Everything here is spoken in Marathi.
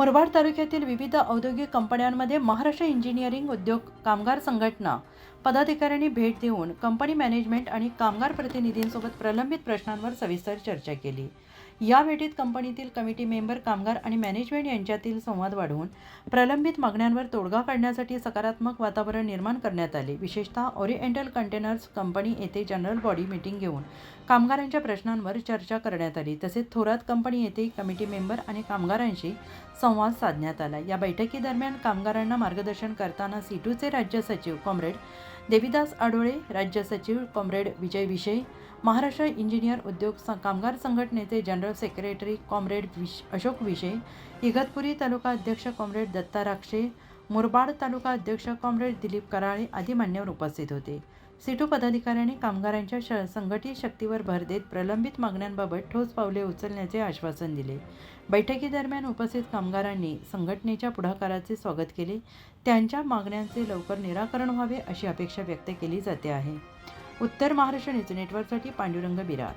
मुरबाड तालुक्यातील विविध औद्योगिक कंपन्यांमध्ये महाराष्ट्र इंजिनिअरिंग उद्योग कामगार संघटना पदाधिकाऱ्यांनी भेट देऊन कंपनी मॅनेजमेंट आणि कामगार प्रतिनिधींसोबत प्रलंबित प्रश्नांवर सविस्तर चर्चा केली. या भेटीत कंपनीतील कमिटी मेंबर कामगार आणि मॅनेजमेंट यांच्यातील संवाद वाढवून प्रलंबित मागण्यांवर तोडगा काढण्यासाठी सकारात्मक वातावरण निर्माण करण्यात आले. विशेषतः ओरिएंटल कंटेनर्स कंपनी येथे जनरल बॉडी मीटिंग घेऊन कामगारांच्या प्रश्नांवर चर्चा करण्यात आली. तसेच थोरात कंपनी येथे कमिटी मेंबर आणि कामगारांशी संवाद साधण्यात आला. या बैठकीदरम्यान कामगारांना मार्गदर्शन करताना सीटूचे राज्य सचिव कॉम्रेड देवीदास आडोळे राज्य सचिव कॉम्रेड विजय विषय महाराष्ट्र इंजिनियर उद्योग कामगार संघटनेचे जनरल सेक्रेटरी कॉम्रेड विश अशोक विषय इगतपुरी तालुका अध्यक्ष कॉम्रेड दत्ता राक्षे मुरबाड तालुका अध्यक्ष कॉम्रेड दिलीप कराळे आदी मान्यवर उपस्थित होते. सिटू पदाधिकाऱ्यांनी कामगारांच्या श संघटित शक्तीवर भर देत प्रलंबित मागण्यांबाबत ठोस पावले उचलण्याचे आश्वासन दिले. बैठकीदरम्यान उपस्थित कामगारांनी संघटनेच्या पुढाकाराचे स्वागत केले. त्यांच्या मागण्यांचे लवकर निराकरण व्हावे अशी अपेक्षा व्यक्त केली जाते आहे. उत्तर महाराष्ट्र न्यूज नेटवर्कसाठी पांडुरंग बिरार.